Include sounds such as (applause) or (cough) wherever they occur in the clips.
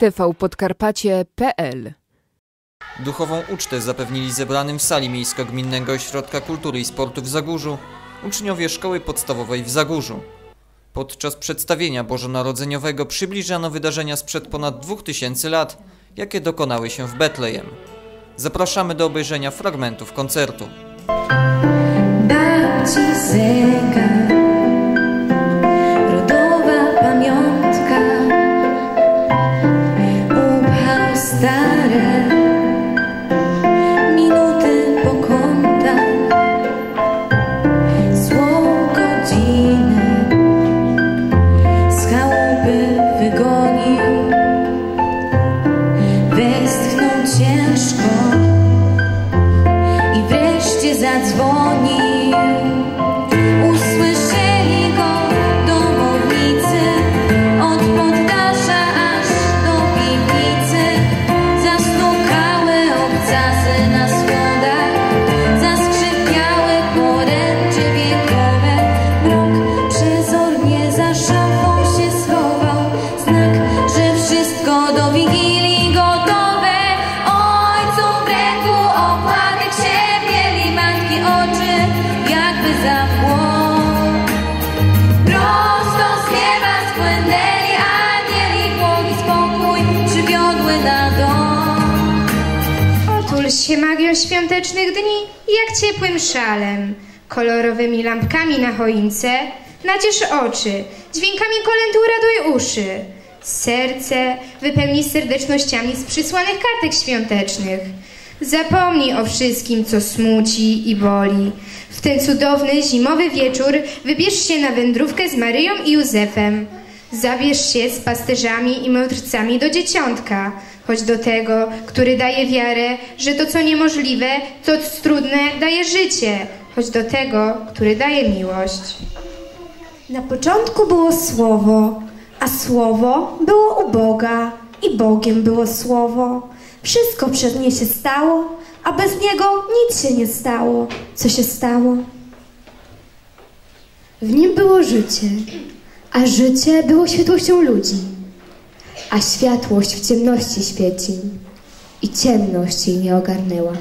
tvpodkarpacie.pl Duchową ucztę zapewnili zebranym w sali Miejsko-Gminnego Ośrodka Kultury i Sportu w Zagórzu uczniowie Szkoły Podstawowej w Zagórzu. Podczas przedstawienia bożonarodzeniowego przybliżano wydarzenia sprzed ponad 2000 lat, jakie dokonały się w Betlejem. Zapraszamy do obejrzenia fragmentów koncertu. Babci zegar, świątecznych dni, jak ciepłym szalem, kolorowymi lampkami na choince, naciesz oczy, dźwiękami kolędu raduj uszy. Serce wypełni serdecznościami z przysłanych kartek świątecznych. Zapomnij o wszystkim, co smuci i boli. W ten cudowny, zimowy wieczór wybierz się na wędrówkę z Maryją i Józefem. Zabierz się z pasterzami i mędrcami do dzieciątka, choć do tego, który daje wiarę, że to co niemożliwe, to co trudne daje życie, choć do tego, który daje miłość. Na początku było Słowo, a Słowo było u Boga i Bogiem było Słowo. Wszystko przez nie się stało, a bez Niego nic się nie stało. Co się stało? W nim było życie, a życie było światłością ludzi, a światłość w ciemności świeci i ciemność jej nie ogarnęła.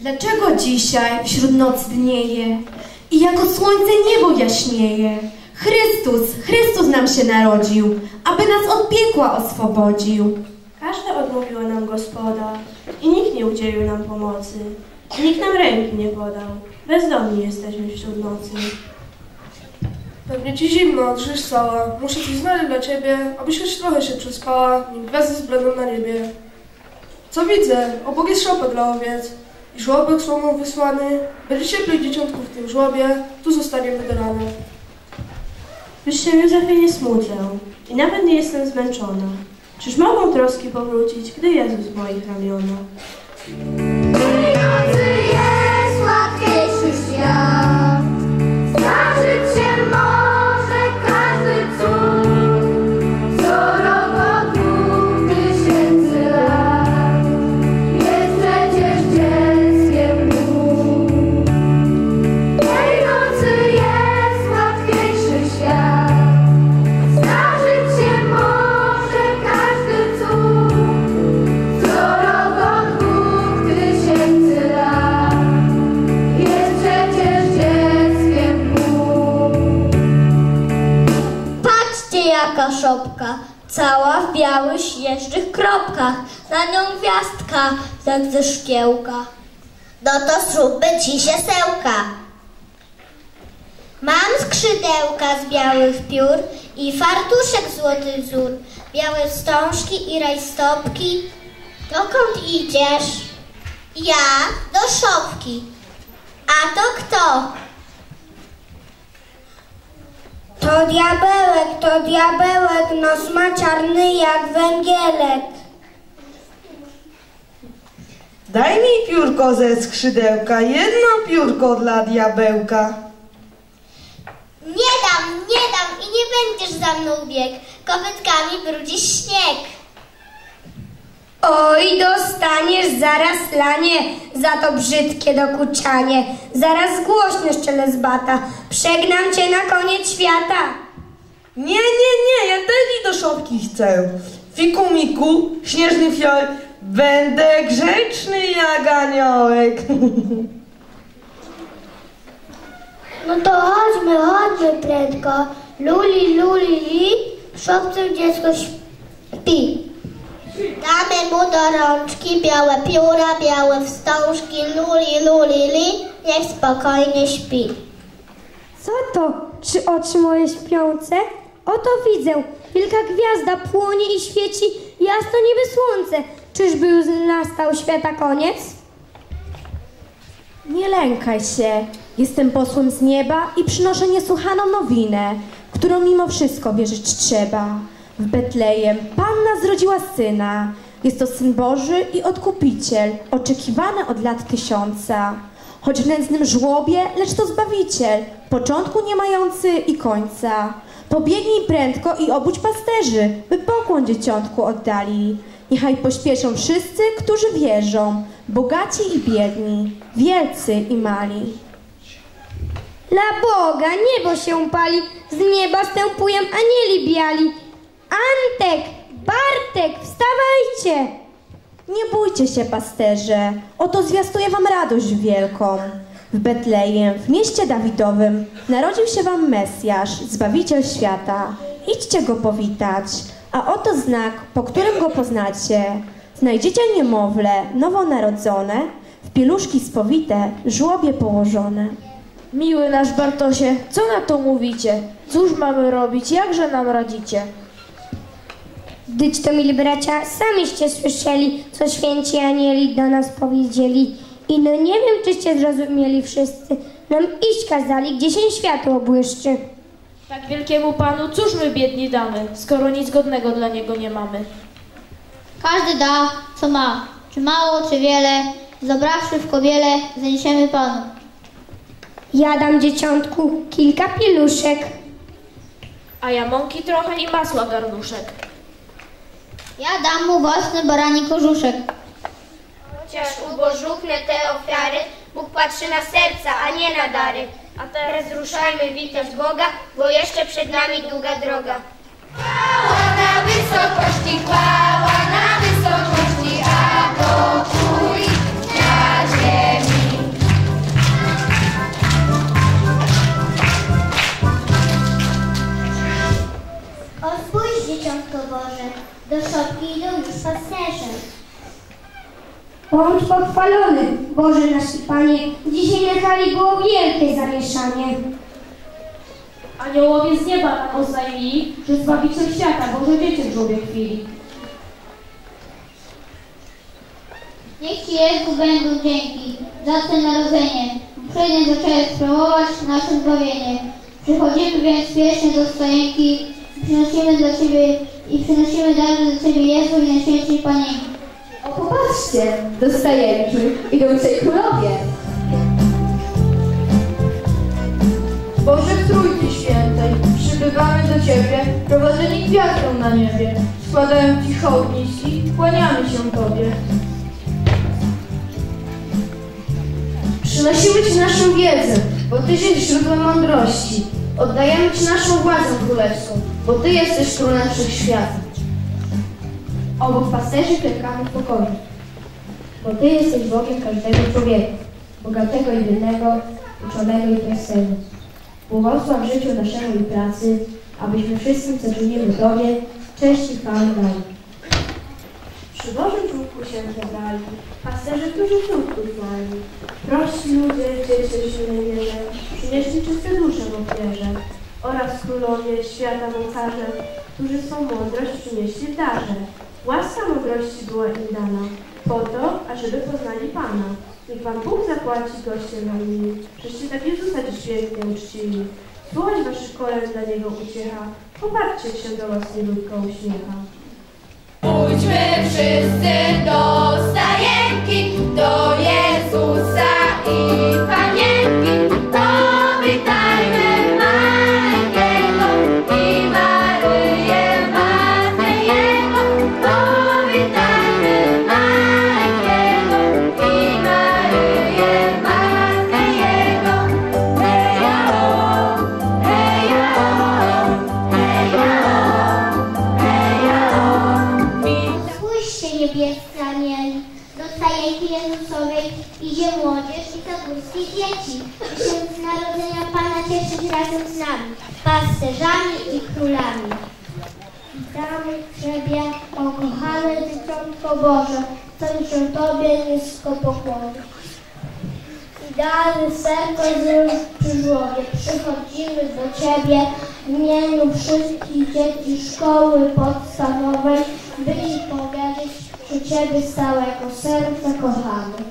Dlaczego dzisiaj wśród nocy dnieje i jako słońce niebo jaśnieje? Chrystus, Chrystus nam się narodził, aby nas od piekła oswobodził. Każdy odmówił nam Gospoda i nikt nie udzielił nam pomocy. Nikt nam ręki nie podał. Bezdomni jesteśmy wśród nocy. Pewnie ci zimno, drżysz cała. Muszę coś znaleźć dla ciebie, abyś choć trochę się przespała, nim gwiazdy zbledą na niebie. Co widzę? Obok jest szopa dla owiec i żłobek słomą wysłany. Będzie cieplej dzieciątku w tym żłobie, tu zostaniemy do rana. Już się Józefie nie smucę i nawet nie jestem zmęczona. Czyż mogą troski powrócić, gdy Jezus w moich ramionach? Jaka szopka, cała w białych śnieżnych kropkach, na nią gwiazdka, jak ze szkiełka. No to zróbmy ci siesełka. Mam skrzydełka z białych piór i fartuszek złoty wzór, białe wstążki i rajstopki. Dokąd idziesz? Ja do szopki. A to kto? To diabełek, to diabełek, nos ma czarny jak węgielek. Daj mi piórko ze skrzydełka, jedno piórko dla diabełka. Nie dam, nie dam i nie będziesz za mną bieg. Kopytkami brudzisz śnieg. Oj, dostaniesz zaraz lanie za to brzydkie dokuczanie. Zaraz głośno szczelę z bata. Przegnam cię na koniec świata. Nie, nie, nie, ja też i do szopki chcę. Fiku miku, śnieżny fiol, będę grzeczny jak aniołek. (laughs) No to chodźmy, chodźmy prędko. Luli, luli, li, w szopce dziecko śpi. Damy mu do rączki białe pióra, białe wstążki, luli, luli, li, niech spokojnie śpi. Co to? Czy oczy moje śpiące? Oto widzę, wielka gwiazda płonie i świeci jasno niby słońce. Czyżby już nastał świata koniec? Nie lękaj się. Jestem posłem z nieba i przynoszę niesłychaną nowinę, którą mimo wszystko wierzyć trzeba. W Betlejem Panna zrodziła syna. Jest to Syn Boży i Odkupiciel, oczekiwany od lat tysiąca. Choć w nędznym żłobie, lecz to Zbawiciel, początku nie mający i końca. Pobiegnij prędko i obudź pasterzy, by pokłon dzieciątku oddali. Niechaj pośpieszą wszyscy, którzy wierzą, bogaci i biedni, wielcy i mali. Dla Boga niebo się pali, z nieba stępują anieli biali. Antek, Bartek, wstawajcie! Nie bójcie się, pasterze, oto zwiastuję wam radość wielką. W Betlejem, w mieście Dawidowym, narodził się wam Mesjasz, Zbawiciel świata. Idźcie go powitać, a oto znak, po którym go poznacie. Znajdziecie niemowlę, nowonarodzone, w pieluszki spowite, żłobie położone. Miły nasz Bartosie, co na to mówicie? Cóż mamy robić, jakże nam radzicie? Gdyć to, mili bracia, samiście słyszeli, co święci anieli do nas powiedzieli. I no nie wiem, czyście zrozumieli wszyscy. Nam iść kazali, gdzie się światło błyszczy. Tak wielkiemu Panu, cóż my biedni damy, skoro nic godnego dla Niego nie mamy? Każdy da, co ma. Czy mało, czy wiele, zabrawszy w kobiele, zaniesiemy Panu. Ja dam dzieciątku kilka piluszek. A ja mąki trochę i masła garnuszek. Ja dam mu własny barani kożuszek. Chociaż ubożuchne te ofiary, Bóg patrzy na serca, a nie na dary. A teraz ruszajmy witać Boga, bo jeszcze przed nami długa droga. Chwała na wysokości, chwała do szopki idą już pasterze. Bądź pochwalony, Boże nasz Panie. Dzisiaj na hali było wielkie zamieszanie. Aniołowie z nieba nam oznajmili, że Zbawiciel świata Boże dziecię w żłobie chwili. Niech Ci Jezu będą dzięki za to narodzenie. Uprzejmie zaczęły sprawować nasze zbawienie. Przychodzimy więc spiesznie do stojenki i przynosimy dla Ciebie i przynosimy dary do Ciebie Jezu i Najświętszej Panienki. O, popatrzcie, dostajemy, idą tutaj królowie. Boże w Trójcy Świętej, przybywamy do Ciebie, prowadzeni gwiazdą na niebie. Składają Ci hołd niski, kłaniamy się Tobie. Przynosimy Ci naszą wiedzę, bo Tyś jest źródłem mądrości. Oddajemy Ci naszą władzę królewską, bo Ty jesteś królem wszechświata. Obok pasterzy klękamy w pokoju, bo Ty jesteś Bogiem każdego człowieka, bogatego i biednego, uczonego i prostego. Błogosław życiu naszemu i pracy, abyśmy wszystkim, co czynimy Tobie, cześć i chwałę dali. Przy Bożym czubku się zebrali, pasterze, którzy trudków znali. Prości ludzie, dzieci silnej wierze, przynieśli czyste dusze w ofierze. Oraz królowie, świata mocarze, którzy swą mądrość przynieśli w darze. Łaska mądrości była im dana, po to, ażeby poznali Pana. Niech Wam Bóg zapłaci goście na nimi, żeście tak Jezusa dziś pięknie uczcili. Słuchać Waszych kolęd dla Niego uciecha, popatrzcie, się do Was nieludko uśmiecha. Pójdźmy wszyscy do stajenki, do wszystkich dzieci, by z narodzenia Pana cieszyć razem z nami, pasterzami i królami. Witamy w grzebie, o kochane dzieciątko Boże, chcę się Tobie nisko pokłonić. Idealny serko z przyżłowie, przychodzimy do Ciebie w imieniu wszystkich dzieci szkoły podstawowej, że Ciebie z całego serca kochamy.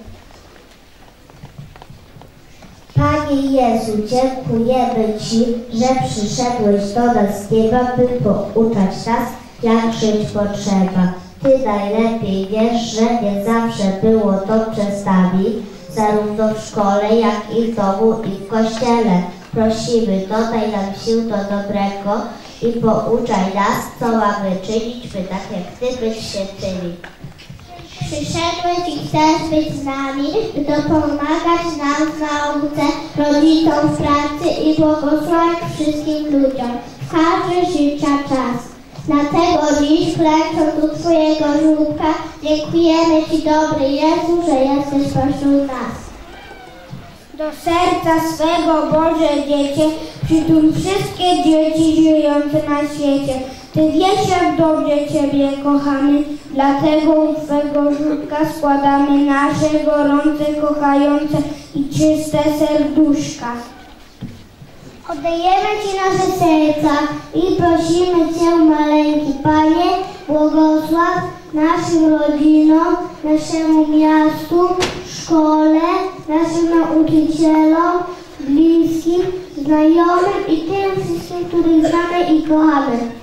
Panie Jezu, dziękujemy Ci, że przyszedłeś do nas z nieba, by pouczać nas, jak żyć potrzeba. Ty najlepiej wiesz, że nie zawsze było dobrze z nami, zarówno w szkole, jak i w domu i w kościele. Prosimy, dodaj nam sił do dobrego i pouczaj nas, co mamy czynić, by tak jak Ty być świętymi. Przyszedłeś i chcesz być z nami, by dopomagać nam w nauce, rodzicom w pracy i błogosławić wszystkim ludziom w każdy życia czas. Dlatego dziś klęcząc u Twojego żółtka dziękujemy Ci dobry Jezu, że jesteś pośród nas. Do serca swego Boże dziecię przytul wszystkie dzieci żyjące na świecie. Ty wiesz jak dobrze Ciebie kochamy, dlatego u Twego żółtka składamy nasze gorące, kochające i czyste serduszka. Oddajemy Ci nasze serca i prosimy Cię, maleńki Panie, błogosław naszym rodzinom, naszemu miastu, szkole, naszym nauczycielom, bliskim, znajomym i tym wszystkim, których znamy i kochamy.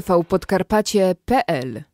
tvpodkarpacie.pl